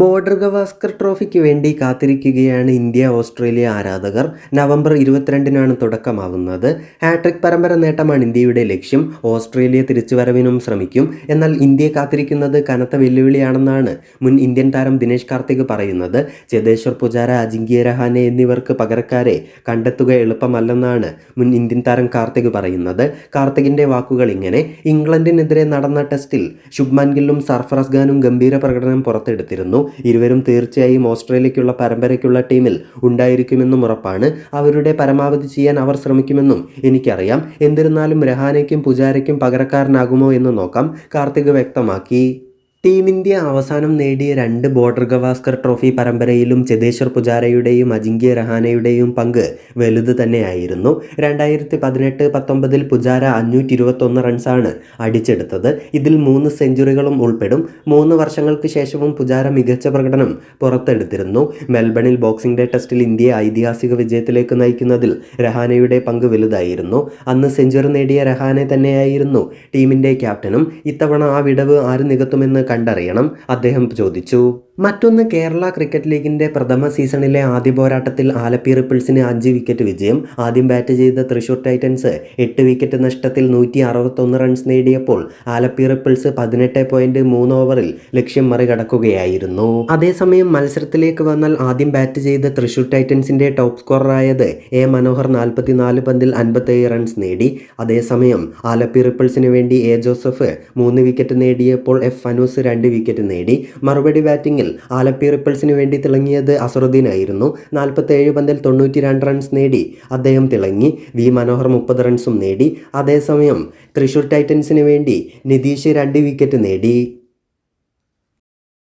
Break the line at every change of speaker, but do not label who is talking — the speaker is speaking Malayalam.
ബോർഡർ ഗവാസ്കർ ട്രോഫിക്ക് വേണ്ടി കാത്തിരിക്കുകയാണ് ഇന്ത്യ ഓസ്ട്രേലിയ ആരാധകർ. നവംബർ ഇരുപത്തിരണ്ടിനാണ് തുടക്കമാവുന്നത്. ഹാട്രിക് പരമ്പര നേട്ടമാണ് ഇന്ത്യയുടെ ലക്ഷ്യം. ഓസ്ട്രേലിയ തിരിച്ചുവരവിനും ശ്രമിക്കും. എന്നാൽ ഇന്ത്യയെ കാത്തിരിക്കുന്നത് കനത്ത വെല്ലുവിളിയാണെന്നാണ് മുൻ ഇന്ത്യൻ താരം ദിനേശ് കാർത്തിക് പറയുന്നത്. ചേതേശ്വർ പുജാര അജിങ്ക്യ രഹാനെ എന്നിവർക്ക് പകരക്കാരെ കണ്ടെത്തുക എളുപ്പമല്ലെന്നാണ് മുൻ ഇന്ത്യൻ താരം കാർത്തിക് പറയുന്നത്. കാർത്തികിന്റെ വാക്കുകൾ ഇങ്ങനെ ഇംഗ്ലണ്ടിനെതിരെ നടന്ന ടെസ്റ്റിൽ ശുഭ്മാൻ ഗില്ലും സർഫറസ് ഖാനും ഗംഭീര പ്രകടനം പുറത്തെടുത്തിരുന്നു. ഇരുവരും തീർച്ചയായും ഓസ്ട്രേലിയയ്ക്കുള്ള പരമ്പരയ്ക്കുള്ള ടീമിൽ ഉണ്ടായിരിക്കുമെന്നും ഉറപ്പാണ്. അവരുടെ പരമാവധി ചെയ്യാൻ അവർ ശ്രമിക്കുമെന്നും എനിക്കറിയാം. എന്നിരുന്നാലും രഹാനയ്ക്കും പുജാരയ്ക്കും പകരക്കാരനാകുമോ എന്ന് നോക്കാം. കാർത്തിക് വ്യക്തമാക്കി. ടീം ഇന്ത്യ അവസാനം നേടിയ രണ്ട് ബോർഡർ ഗവാസ്കർ ട്രോഫി പരമ്പരയിലും ചതേശ്വർ പുജാരയുടെയും അജിങ്ക്യ രഹാനയുടെയും പങ്ക് വലുത് തന്നെയായിരുന്നു. രണ്ടായിരത്തി പതിനെട്ട് പത്തൊമ്പതിൽ പുജാര അഞ്ഞൂറ്റി ഇരുപത്തൊന്ന് റൺസാണ് അടിച്ചെടുത്തത്. ഇതിൽ മൂന്ന് സെഞ്ചുറികളും ഉൾപ്പെടും. മൂന്ന് വർഷങ്ങൾക്ക് ശേഷവും പുജാര മികച്ച പ്രകടനം പുറത്തെടുത്തിരുന്നു. മെൽബണിൽ ബോക്സിംഗ് ഡേ ടെസ്റ്റിൽ ഇന്ത്യയെ ഐതിഹാസിക വിജയത്തിലേക്ക് നയിക്കുന്നതിൽ രഹാനയുടെ പങ്ക് വലുതായിരുന്നു. അന്ന് സെഞ്ചുറി നേടിയ രഹാനെ തന്നെയായിരുന്നു ടീമിന്റെ ക്യാപ്റ്റനും. ഇത്തവണ ആ വിടവ് ആര് നികത്തുമെന്ന് കണ്ടറിയണം. അദ്ദേഹം ചോദിച്ചു മറ്റൊന്ന് കേരള ക്രിക്കറ്റ് ലീഗിന്റെ പ്രഥമ സീസണിലെ ആദ്യ പോരാട്ടത്തിൽ ആലപ്പി റിപ്പിൾസിന് അഞ്ച് വിക്കറ്റ് വിജയം. ആദ്യം ബാറ്റ് ചെയ്ത തൃശൂർ ടൈറ്റൻസ് എട്ട് വിക്കറ്റ് നഷ്ടത്തിൽ നൂറ്റി അറുപത്തൊന്ന് റൺസ് നേടിയപ്പോൾ ആലപ്പി റിപ്പിൾസ് പതിനെട്ട് പോയിന്റ് മൂന്ന് ഓവറിൽ ലക്ഷ്യം മറികടക്കുകയായിരുന്നു. അതേസമയം മത്സരത്തിലേക്ക് വന്നാൽ ആദ്യം ബാറ്റ് ചെയ്ത തൃശൂർ ടൈറ്റൻസിന്റെ ടോപ്പ് സ്കോററായത് എ മനോഹർ നാൽപ്പത്തിനാല് പന്തിൽ അൻപത്തേഴ് റൺസ് നേടി. അതേസമയം ആലപ്പി റിപ്പിൾസിന് വേണ്ടി എ ജോസഫ് മൂന്ന് വിക്കറ്റ് നേടിയപ്പോൾ എഫ് അനൂസ് രണ്ട് വിക്കറ്റ് നേടി. മറുപടി ബാറ്റിംഗിൽ ആലപ്പി റിപ്പിൾസിന് വേണ്ടി തിളങ്ങിയത് അസറുദ്ദീൻ ആയിരുന്നു. നാൽപ്പത്തേഴ് പന്തിൽ തൊണ്ണൂറ്റി രണ്ട് റൺസ് നേടി. അദ്ദേഹം തിളങ്ങി. വി മനോഹർ മുപ്പത് റൺസും നേടി. അതേസമയം തൃശൂർ ടൈറ്റൻസിന് വേണ്ടി നിതീഷ് രണ്ട് വിക്കറ്റ് നേടി.